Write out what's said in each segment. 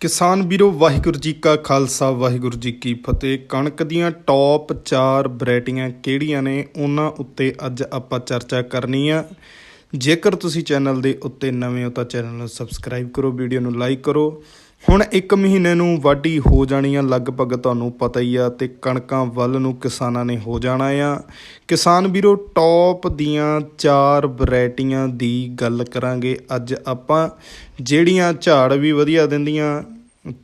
ਕਿਸਾਨ ਵੀਰੋ, ਵਾਹਿਗੁਰੂ ਜੀ ਕਾ ਖਾਲਸਾ, ਵਾਹਿਗੁਰੂ ਜੀ ਕੀ ਫਤਿਹ। ਕਣਕ ਦੀਆਂ ਟੌਪ 4 ਵੈਰਾਈਟੀਆਂ ਕਿਹੜੀਆਂ ਨੇ? ਉਹਨਾਂ ਉੱਤੇ ਅੱਜ ਆਪਾਂ ਚਰਚਾ ਕਰਨੀ ਆ। ਜੇਕਰ ਤੁਸੀਂ ਚੈਨਲ ਦੇ ਉੱਤੇ ਨਵੇਂ ਹੋ ਤਾਂ ਚੈਨਲ ਨੂੰ ਸਬਸਕ੍ਰਾਈਬ ਕਰੋ, ਵੀਡੀਓ ਨੂੰ ਲਾਈਕ ਕਰੋ। ਹੁਣ 1 ਮਹੀਨੇ ਨੂੰ ਵਾਢੀ ਹੋ ਜਾਣੀ ਆ ਲਗਭਗ ਤੁਹਾਨੂੰ ਪਤਾ ਹੀ ਆ ਤੇ ਕਣਕਾਂ ਵੱਲ ਨੂੰ ਕਿਸਾਨਾਂ ਨੇ ਹੋ ਜਾਣਾ ਆ। ਕਿਸਾਨ ਵੀਰੋ, ਟੌਪ ਦੀਆਂ ਚਾਰ ਵੈਰਾਈਟੀਆਂ ਦੀ ਗੱਲ ਕਰਾਂਗੇ ਅੱਜ ਆਪਾਂ। ਜਿਹੜੀਆਂ ਝਾੜ ਵੀ ਵਧੀਆ ਦਿੰਦੀਆਂ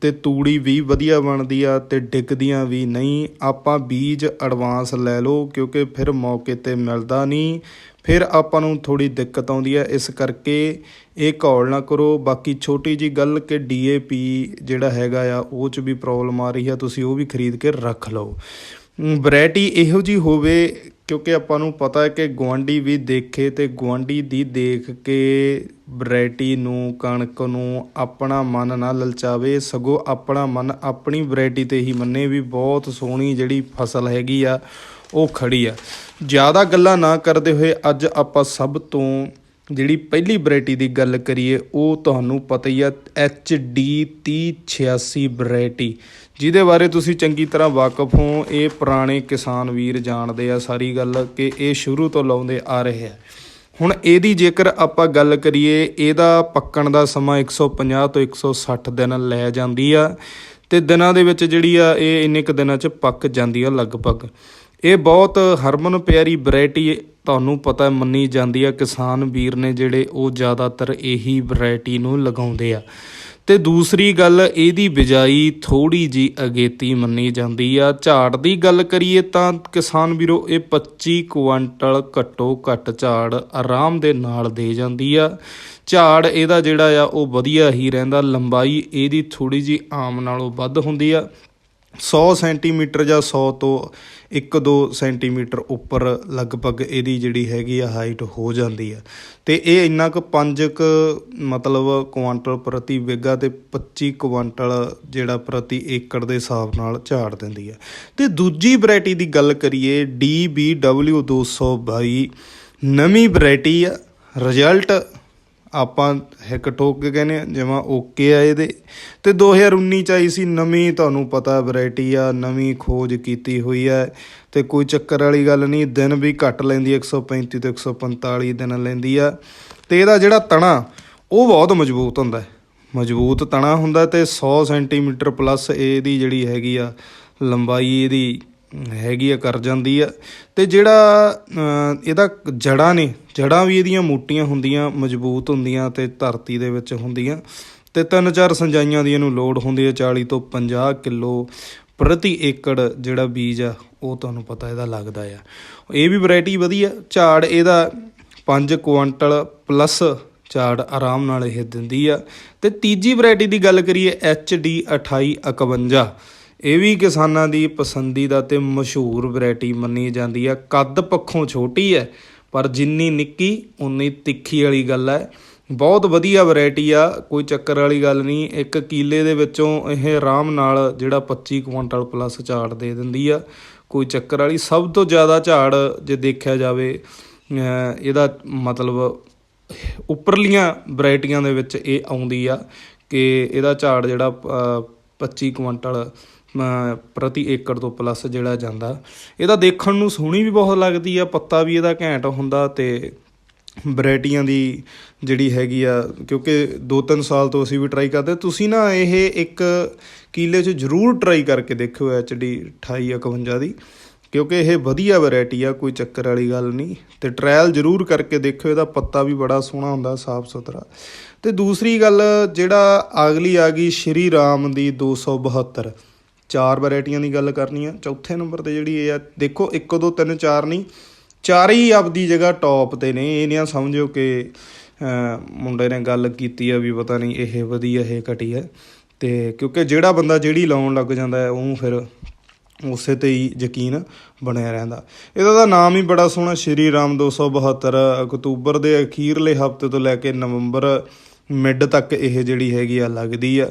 ਤੇ ਤੂੜੀ ਵੀ ਵਧੀਆ ਬਣਦੀ ਆ ਤੇ ਡਿੱਗਦੀਆਂ ਵੀ ਨਹੀਂ। ਆਪਾਂ ਬੀਜ ਐਡਵਾਂਸ ਲੈ ਲਓ ਕਿਉਂਕਿ ਫਿਰ ਮੌਕੇ ਤੇ ਮਿਲਦਾ ਨਹੀਂ। ਫਿਰ ਆਪਾਂ ਨੂੰ ਥੋੜੀ ਦਿੱਕਤ ਆਉਂਦੀ ਹੈ, ਇਸ ਕਰਕੇ ਇਹ ਘੋਲ ਨਾ ਕਰੋ। ਬਾਕੀ ਛੋਟੀ ਜੀ ਗੱਲ ਕਿ ਡੀਏਪੀ ਜਿਹੜਾ ਹੈਗਾ ਆ, ਉਹ ਚ ਵੀ ਪ੍ਰੋਬਲਮ ਆ ਰਹੀ ਆ, ਤੁਸੀਂ ਉਹ ਵੀ ਖਰੀਦ ਕੇ ਰੱਖ ਲਓ। ਵੈਰਾਈਟੀ ਇਹੋ ਜੀ ਹੋਵੇ, ਕਿਉਂਕਿ ਆਪਾਂ ਨੂੰ ਪਤਾ ਹੈ ਕਿ ਗਵਾਂਡੀ ਵੀ ਦੇਖੇ ਤੇ ਗਵਾਂਡੀ ਦੀ ਦੇਖ ਕੇ ਵੈਰਾਈਟੀ ਨੂੰ, ਕਣਕ ਨੂੰ ਆਪਣਾ ਮਨ ਨਾ ਲਲਚਾਵੇ। ਸਗੋਂ ਆਪਣਾ ਮਨ ਆਪਣੀ ਵੈਰਾਈਟੀ ਤੇ ਹੀ ਮੰਨੇ। ਵੀ ਬਹੁਤ ਸੋਹਣੀ ਜਿਹੜੀ ਫਸਲ ਹੈਗੀ ਆ ਉਹ ਖੜੀ ਆ। ਜ਼ਿਆਦਾ ਗੱਲਾਂ ਨਾ ਕਰਦੇ ਹੋਏ ਅੱਜ ਆਪਾਂ ਸਭ ਤੋਂ ਜਿਹੜੀ ਪਹਿਲੀ ਵੈਰਾਈਟੀ ਦੀ ਗੱਲ ਕਰੀਏ, ਉਹ ਤੁਹਾਨੂੰ ਪਤਾ ਹੀ ਆ HD 3086 ਵੈਰਾਈਟੀ। ਜਿਹਦੇ ਬਾਰੇ ਤੁਸੀਂ ਚੰਗੀ ਤਰ੍ਹਾਂ ਵਾਕਿਫ ਹੋ, ਇਹ ਪੁਰਾਣੇ ਕਿਸਾਨ ਵੀਰ ਜਾਣਦੇ ਆ ਸਾਰੀ ਗੱਲ ਕਿ ਇਹ ਸ਼ੁਰੂ ਤੋਂ ਲਾਉਂਦੇ ਆ ਰਹੇ ਆ। ਹੁਣ ਇਹਦੀ ਜੇਕਰ ਆਪਾਂ ਗੱਲ ਕਰੀਏ, ਇਹਦਾ ਪੱਕਣ ਦਾ ਸਮਾਂ 150 ਤੋਂ 160 ਦਿਨ ਲੈ ਜਾਂਦੀ ਆ ਤੇ ਦਿਨਾਂ ਦੇ ਵਿੱਚ ਜਿਹੜੀ ਆ, ਇਹ ਇੰਨੇ ਕੁ ਦਿਨਾਂ 'ਚ ਪੱਕ ਜਾਂਦੀ ਆ ਲਗਭਗ। ਇਹ ਬਹੁਤ ਹਰਮਨ ਪਿਆਰੀ ਵੈਰਾਈਟੀ ਤੁਹਾਨੂੰ ਪਤਾ ਮੰਨੀ ਜਾਂਦੀ ਆ, ਕਿਸਾਨ ਵੀਰ ਨੇ ਜਿਹੜੇ ਉਹ ਜ਼ਿਆਦਾਤਰ ਇਹੀ ਵੈਰਾਈਟੀ ਨੂੰ ਲਗਾਉਂਦੇ ਆ। ਤੇ ਦੂਸਰੀ ਗੱਲ, ਇਹਦੀ ਬਿਜਾਈ ਥੋੜੀ ਜੀ ਅਗੇਤੀ ਮੰਨੀ ਜਾਂਦੀ ਆ। ਝਾੜ ਦੀ ਗੱਲ ਕਰੀਏ ਤਾਂ ਕਿਸਾਨ ਵੀਰੋ, ਇਹ 25 ਕੁਆਂਟਲ ਘੱਟੋ ਘੱਟ ਝਾੜ ਆਰਾਮ ਦੇ ਨਾਲ ਦੇ ਜਾਂਦੀ ਆ। ਝਾੜ ਇਹਦਾ ਜਿਹੜਾ ਆ, ਉਹ ਵਧੀਆ ਹੀ ਰਹਿੰਦਾ, ਲੰਬਾਈ ਇਹਦੀ ਥੋੜੀ ਜੀ ਆਮ ਨਾਲੋਂ ਵੱਧ ਹੁੰਦੀ ਆ। 100 ਸੈਂਟੀਮੀਟਰ ਜਾਂ 100 ਤੋਂ 1-2 ਸੈਂਟੀਮੀਟਰ ਉੱਪਰ ਲਗਭਗ ਇਹਦੀ ਜਿਹੜੀ ਹੈਗੀ ਆ ਹਾਈਟ ਹੋ ਜਾਂਦੀ ਆ। ਤੇ ਇਹ ਇੰਨਾ ਕੁ 5 ਕੁ ਮਤਲਬ ਕੁਆਂਟਲ ਪ੍ਰਤੀ ਵਿਗਾ ਤੇ 25 ਕੁਆਂਟਲ ਜਿਹੜਾ ਪ੍ਰਤੀ ਏਕੜ ਦੇ ਹਿਸਾਬ ਨਾਲ ਝਾੜ ਦਿੰਦੀ ਆ। ਤੇ ਦੂਜੀ ਵੈਰਾਈਟੀ ਦੀ ਗੱਲ ਕਰੀਏ DBW 222 ਨਵੀਂ ਵੈਰਾਈਟੀ ਆ ਰਿਜ਼ਲਟ ਆਪਾਂ ਹਿੱਕ ਠੋਕ ਕੇ ਕਹਿੰਦੇ ਆ ਜਿਵੇਂ ਓਕੇ ਆ ਇਹਦੇ। ਤੇ 2019 ਚ ਆਈ ਸੀ, ਨਵੀਂ ਤੁਹਾਨੂੰ ਪਤਾ ਵੈਰਾਈਟੀ ਆ, ਨਵੀਂ ਖੋਜ ਕੀਤੀ ਹੋਈ ਹੈ ਤੇ ਕੋਈ ਚੱਕਰ ਵਾਲੀ ਗੱਲ ਨਹੀਂ, ਦਿਨ ਵੀ ਘੱਟ ਲੈਂਦੀ 135 ਤੋਂ 145 ਦਿਨ ਲੈਂਦੀ ਆ। ਤੇ ਇਹਦਾ ਜਿਹੜਾ ਤਣਾ, ਉਹ ਬਹੁਤ ਮਜ਼ਬੂਤ ਹੁੰਦਾ ਹੈ। ਮਜ਼ਬੂਤ ਤਣਾ ਹੁੰਦਾ ਤੇ 100 ਸੈਂਟੀਮੀਟਰ ਪਲੱਸ ਇਹਦੀ ਜਿਹੜੀ ਹੈਗੀ ਆ, ਲੰਬਾਈ ਇਹਦੀ ਹੈਗੀ ਆ, ਕਰ ਜਾਂਦੀ ਆ। ਤੇ ਜਿਹੜਾ ਇਹਦਾ ਜੜਾਂ ਨੇ ਜੜਾਂ ਵੀ ਇਹਦੀਆਂ ਮੋਟੀਆਂ ਹੁੰਦੀਆਂ, ਮਜ਼ਬੂਤ ਹੁੰਦੀਆਂ ਤੇ ਧਰਤੀ ਦੇ ਵਿੱਚ ਹੁੰਦੀਆਂ। ਤੇ ਤਿੰਨ ਚਾਰ ਸੰਜਾਈਆਂ ਦੀ ਇਹਨੂੰ ਲੋਡ ਹੁੰਦੀ ਹੈ 40 ਤੋਂ 50 ਕਿਲੋ ਪ੍ਰਤੀ ਏਕੜ ਜਿਹੜਾ ਬੀਜ ਆ, ਉਹ ਤੁਹਾਨੂੰ ਪਤਾ ਇਹਦਾ ਲੱਗਦਾ ਆ। ਇਹ ਵੀ ਵੈਰਾਈਟੀ ਵਧੀਆ, ਝਾੜ ਇਹਦਾ 5 ਕੁਆਂਟਲ ਪਲੱਸ ਝਾੜ ਆਰਾਮ ਨਾਲ ਇਹ ਦਿੰਦੀ ਆ। ਤੇ ਤੀਜੀ ਵੈਰਾਈਟੀ ਦੀ ਗੱਲ ਕਰੀਏ HD 2851 ਇਹ ਵੀ ਕਿਸਾਨਾਂ ਦੀ ਪਸੰਦੀਦਾ ਤੇ ਮਸ਼ਹੂਰ ਵੈਰਾਈਟੀ ਮੰਨੀ ਜਾਂਦੀ ਆ। ਕੱਦ ਪੱਖੋਂ ਛੋਟੀ ਹੈ ਪਰ ਜਿੰਨੀ ਨਿੱਕੀ ਉਨੀ ਤਿੱਖੀ ਵਾਲੀ ਗੱਲ ਹੈ ਬਹੁਤ ਵਧੀਆ ਵੈਰਾਈਟੀ ਆ ਕੋਈ ਚੱਕਰ ਵਾਲੀ ਗੱਲ ਨਹੀਂ। ਇੱਕ ਕੀਲੇ ਦੇ ਵਿੱਚੋਂ ਇਹ ਆਰਾਮ ਨਾਲ ਜਿਹੜਾ 25 ਕੁਇੰਟਲ ਪਲੱਸ ਝਾੜ ਦੇ ਦਿੰਦੀ ਆ। ਕੋਈ ਚੱਕਰ ਵਾਲੀ ਸਭ ਤੋਂ ਜ਼ਿਆਦਾ ਝਾੜ ਜੇ ਦੇਖਿਆ ਜਾਵੇ ਇਹਦਾ ਮਤਲਬ ਉੱਪਰਲੀਆਂ ਵੈਰਾਈਟੀਆਂ ਦੇ ਵਿੱਚ ਇਹ ਆਉਂਦੀ ਆ ਕਿ ਇਹਦਾ ਝਾੜ ਜਿਹੜਾ ਅਹ, 25 ਕੁਇੰਟਲ ਪ੍ਰਤੀ ਏਕੜ ਤੋਂ ਪਲੱਸ ਜਿਹੜਾ ਜਾਂਦਾ। ਇਹਦਾ ਦੇਖਣ ਨੂੰ ਸੋਹਣੀ ਵੀ ਬਹੁਤ ਲੱਗਦੀ ਆ, ਪੱਤਾ ਵੀ ਇਹਦਾ ਘੈਂਟ ਹੁੰਦਾ ਤੇ ਵੈਰਾਈਟੀਆਂ ਦੀ ਜਿਹੜੀ ਹੈਗੀ ਆ, ਕਿਉਂਕਿ 2-3 ਸਾਲ ਤੋਂ ਅਸੀਂ ਵੀ ਟਰਾਈ ਕਰਦੇ ਤੁਸੀਂ ਨਾ ਇਹ ਇੱਕ ਕਿਲੇ 'ਚ ਜ਼ਰੂਰ ਟਰਾਈ ਕਰਕੇ ਦੇਖਿਓ HD 2851 ਦੀ, ਕਿਉਂਕਿ ਇਹ ਵਧੀਆ ਵੈਰਾਈਟੀ ਆ, ਕੋਈ ਚੱਕਰ ਵਾਲੀ ਗੱਲ ਨਹੀਂ। ਤੇ ਟ੍ਰਾਇਲ ਜ਼ਰੂਰ ਕਰਕੇ ਦੇਖਿਓ, ਇਹਦਾ ਪੱਤਾ ਵੀ ਬੜਾ ਸੋਹਣਾ ਹੁੰਦਾ ਸਾਫ਼ ਸੁਥਰਾ ਤੇ ਦੂਸਰੀ ਗੱਲ, ਜਿਹੜਾ ਅਗਲੀ ਆ ਗਈ ਸ਼੍ਰੀ ਰਾਮ ਦੀ 272 ਚਾਰ ਵੈਰਾਈਟੀਆਂ ਦੀ ਗੱਲ ਕਰਨੀ ਆ। ਚੌਥੇ ਨੰਬਰ ਤੇ ਜਿਹੜੀ ਇਹ ਆ, ਦੇਖੋ 1 2 3 4 ਨਹੀਂ, ਚਾਰ ਹੀ ਆਪਦੀ ਜਗ੍ਹਾ ਟੌਪ ਤੇ ਨੇ। ਇਹ ਨਹੀਂ ਸਮਝੋ ਕਿ ਮੁੰਡੇ ਨੇ ਗੱਲ ਕੀਤੀ ਆ ਵੀ ਪਤਾ ਨਹੀਂ ਇਹ ਵਧੀਆ, ਇਹ ਘਟੀ ਹੈ ਤੇ ਕਿਉਂਕਿ ਜਿਹੜਾ ਬੰਦਾ ਜਿਹੜੀ ਲਾਉਣ ਲੱਗ ਜਾਂਦਾ ਹੈ, ਉਹਨੂੰ ਫਿਰ ਉਸੇ ਤੇ ਹੀ ਯਕੀਨ ਬਣਿਆ ਰਹਿੰਦਾ। ਇਹਦਾ ਤਾਂ ਨਾਮ ਹੀ ਬੜਾ ਸੋਹਣਾ, ਸ਼੍ਰੀ ਰਾਮ 272 ਅਕਤੂਬਰ ਦੇ ਅਖੀਰਲੇ ਹਫ਼ਤੇ ਤੋਂ ਲੈ ਕੇ ਨਵੰਬਰ ਮਿਡ ਤੱਕ ਇਹ ਜਿਹੜੀ ਹੈਗੀ ਆ ਲੱਗਦੀ ਆ।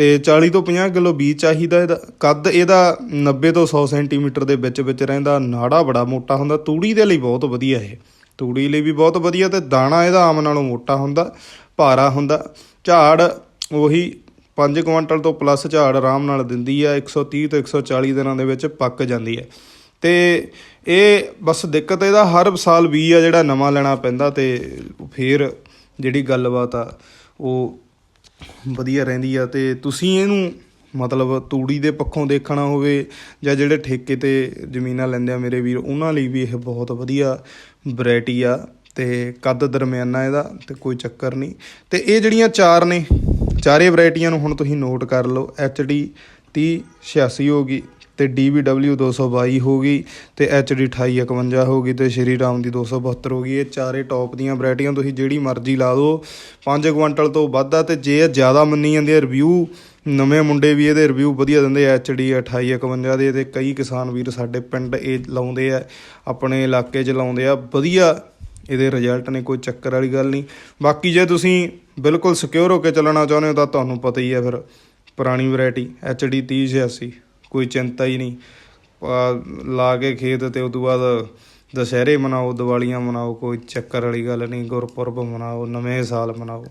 ਤੇ 40 ਤੋਂ 50 ਕਿਲੋ ਬੀਜ ਚਾਹੀਦਾ ਇਹਦਾ, ਕੱਦ ਇਹਦਾ 90 ਤੋਂ 100 ਸੈਂਟੀਮੀਟਰ ਦੇ ਵਿੱਚ ਵਿੱਚ ਰਹਿੰਦਾ, ਨਾੜਾ ਬੜਾ ਮੋਟਾ ਹੁੰਦਾ, ਤੂੜੀ ਦੇ ਲਈ ਬਹੁਤ ਵਧੀਆ ਇਹ। ਤੂੜੀ ਲਈ ਵੀ ਬਹੁਤ ਵਧੀਆ ਤੇ ਦਾਣਾ ਇਹਦਾ ਆਮ ਨਾਲੋਂ ਮੋਟਾ ਹੁੰਦਾ, ਭਾਰਾ ਹੁੰਦਾ। ਝਾੜ ਉਹੀ 5 ਕੁਇੰਟਲ ਤੋਂ ਪਲੱਸ ਝਾੜ ਆਰਾਮ ਨਾਲ ਦਿੰਦੀ ਆ 130 ਤੋਂ 140 ਦਿਨਾਂ ਦੇ ਵਿੱਚ ਪੱਕ ਜਾਂਦੀ ਹੈ। ਤੇ ਇਹ ਬਸ ਦਿੱਕਤ ਇਹਦਾ, ਹਰ ਸਾਲ ਵੀ ਆ ਜਿਹੜਾ ਨਵਾਂ ਲੈਣਾ ਪੈਂਦਾ ਤੇ ਫਿਰ ਜਿਹੜੀ ਗੱਲਬਾਤ ਆ, ਉਹ ਵਧੀਆ ਰਹਿੰਦੀ ਆ ਤੇ ਤੁਸੀਂ ਇਹਨੂੰ ਮਤਲਬ ਤੂੜੀ ਦੇ ਪੱਖੋਂ ਦੇਖਣਾ ਹੋਵੇ ਜਾਂ ਜਿਹੜੇ ਠੇਕੇ ਤੇ ਜ਼ਮੀਨਾਂ ਲੈਂਦੇ ਆ ਮੇਰੇ ਵੀਰ, ਉਹਨਾਂ ਲਈ ਵੀ ਇਹ ਬਹੁਤ ਵਧੀਆ ਵੈਰਾਈਟੀ ਆ ਤੇ ਕੱਦ ਦਰਮਿਆਨਾ ਇਹਦਾ ਤੇ ਕੋਈ ਚੱਕਰ ਨਹੀਂ। ਤੇ ਇਹ ਜਿਹੜੀਆਂ ਚਾਰ ਨੇ, ਚਾਰੇ ਵੈਰਾਈਟੀਆਂ ਨੂੰ ਹੁਣ ਤੁਸੀਂ ਨੋਟ ਕਰ ਲਓ HD 3086 ਹੋ ਗਈ। ਤੇ DBW 222 ਹੋ ਗਈ ਤੇ HD 2851 ਹੋ ਗਈ ਤੇ ਸ਼੍ਰੀ ਰਾਮ ਦੀ 272 ਹੋ ਗਈ। ਇਹ ਚਾਰੇ ਟੌਪ ਦੀਆਂ ਵੈਰਾਈਟੀਆਂ ਤੁਸੀਂ ਜਿਹੜੀ ਮਰਜ਼ੀ ਲਾ ਦਿਓ 5 ਕੁਇੰਟਲ ਤੋਂ ਵੱਧ ਆ ਤੇ ਜੇ ਇਹ ਜ਼ਿਆਦਾ ਮੰਨੀ ਜਾਂਦੀ ਹੈ ਰਿਵਿਊ ਨਵੇਂ ਮੁੰਡੇ ਵੀ ਇਹਦੇ ਰਿਵਿਊ ਵਧੀਆ ਦਿੰਦੇ ਆ HD 2851 ਦੇ ਤੇ ਕਈ ਕਿਸਾਨ ਵੀਰ ਸਾਡੇ ਪਿੰਡ ਇਹ ਲਾਉਂਦੇ ਆ, ਆਪਣੇ ਇਲਾਕੇ 'ਚ ਲਾਉਂਦੇ ਆ। ਵਧੀਆ ਇਹਦੇ ਰਿਜ਼ਲਟ ਨੇ, ਕੋਈ ਚੱਕਰ ਵਾਲੀ ਗੱਲ ਨਹੀਂ। ਬਾਕੀ ਜੇ ਤੁਸੀਂ ਬਿਲਕੁਲ ਸਿਕਿਉਰ ਹੋ ਕੇ ਚੱਲਣਾ ਚਾਹੁੰਦੇ ਹੋ ਤਾਂ ਤੁਹਾਨੂੰ ਪਤਾ ਹੀ ਹੈ ਫਿਰ ਪੁਰਾਣੀ ਵੈਰਾਈਟੀ HD 3086 ਕੋਈ ਚਿੰਤਾ ਹੀ ਨਹੀਂ। ਲਾ ਕੇ ਖੇਤ ਤੇ ਉਸ ਤੋਂ ਬਾਅਦ ਦੁਸਹਿਰੇ ਮਨਾਓ, ਦੀਵਾਲੀਆਂ ਮਨਾਓ, ਕੋਈ ਚੱਕਰ ਵਾਲੀ ਗੱਲ ਨਹੀਂ, ਗੁਰਪੁਰਬ ਮਨਾਓ, ਨਵੇਂ ਸਾਲ ਮਨਾਓ।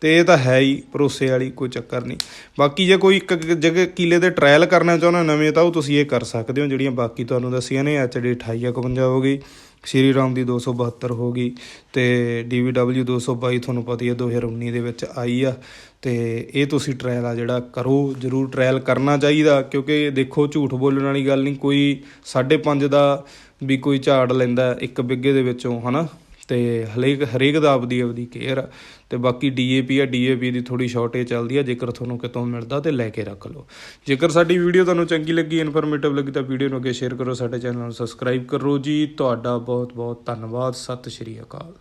ਤੇ ਇਹ ਤਾਂ ਹੈ ਹੀ, ਭਰੋਸੇ ਵਾਲੀ ਕੋਈ ਚੱਕਰ ਨਹੀਂ। ਬਾਕੀ ਜੇ ਕੋਈ ਇੱਕ ਜਗ੍ਹਾ ਕਿਲੇ ਤੇ ਟ੍ਰਾਇਲ ਕਰਨਾ ਚਾਹੁੰਦਾ ਨਵੇਂ, ਤਾਂ ਉਹ ਤੁਸੀਂ ਇਹ ਕਰ ਸਕਦੇ ਹੋ, ਜਿਹੜੀਆਂ ਬਾਕੀ ਤੁਹਾਨੂੰ ਦੱਸੀਆਂ ਨੇ HD 2851 ਹੋ ਗਈ। ਸ਼੍ਰੀ ਰਾਮ ਦੀ 272 ਹੋ ਗਈ ਤੇ DVW 222 ਤੁਹਾਨੂੰ ਪਤਾ ਹੀ ਹੈ 2019 ਦੇ ਵਿੱਚ ਆਈ ਆ ਤੇ ਇਹ ਤੁਸੀਂ ਟ੍ਰਾਇਲ ਆ ਜਿਹੜਾ, ਕਰੋ, ਜਰੂਰ ਟ੍ਰਾਇਲ ਕਰਨਾ ਚਾਹੀਦਾ, ਕਿਉਂਕਿ ਦੇਖੋ, ਝੂਠ ਬੋਲਣ ਵਾਲੀ ਗੱਲ ਨਹੀਂ, ਕੋਈ 5.5 ਦਾ ਵੀ ਕੋਈ ਝਾੜ ਲੈਂਦਾ ਇੱਕ ਬਿੱਗੇ ਦੇ ਵਿੱਚੋਂ, ਹਨਾ? ਤੇ ਹਰੇਕ ਹਰੇਕ ਦਾ ਆਪਦੀ ਆਪਦੀ ਕੇਅਰ ਆ ਤੇ ਬਾਕੀ ਡੀਏਪੀ ਆ ਡੀਏਪੀ ਦੀ ਥੋੜੀ ਸ਼ਾਰਟੇਜ ਚੱਲਦੀ ਆ, ਜੇਕਰ ਤੁਹਾਨੂੰ ਕਿਤੋਂ ਮਿਲਦਾ ਤੇ ਲੈ ਕੇ ਰੱਖ ਲਓ। ਜੇਕਰ ਸਾਡੀ ਵੀਡੀਓ ਤੁਹਾਨੂੰ ਚੰਗੀ ਲੱਗੀ ਇਨਫੋਰਮੇਟਿਵ ਲੱਗੀ ਤਾਂ ਵੀਡੀਓ ਨੂੰ ਅੱਗੇ ਸ਼ੇਅਰ ਕਰੋ, ਸਾਡੇ ਚੈਨਲ ਨੂੰ ਸਬਸਕ੍ਰਾਈਬ ਕਰੋ ਜੀ। ਤੁਹਾਡਾ ਬਹੁਤ ਬਹੁਤ ਧੰਨਵਾਦ, ਸਤਿ ਸ਼੍ਰੀ ਅਕਾਲ।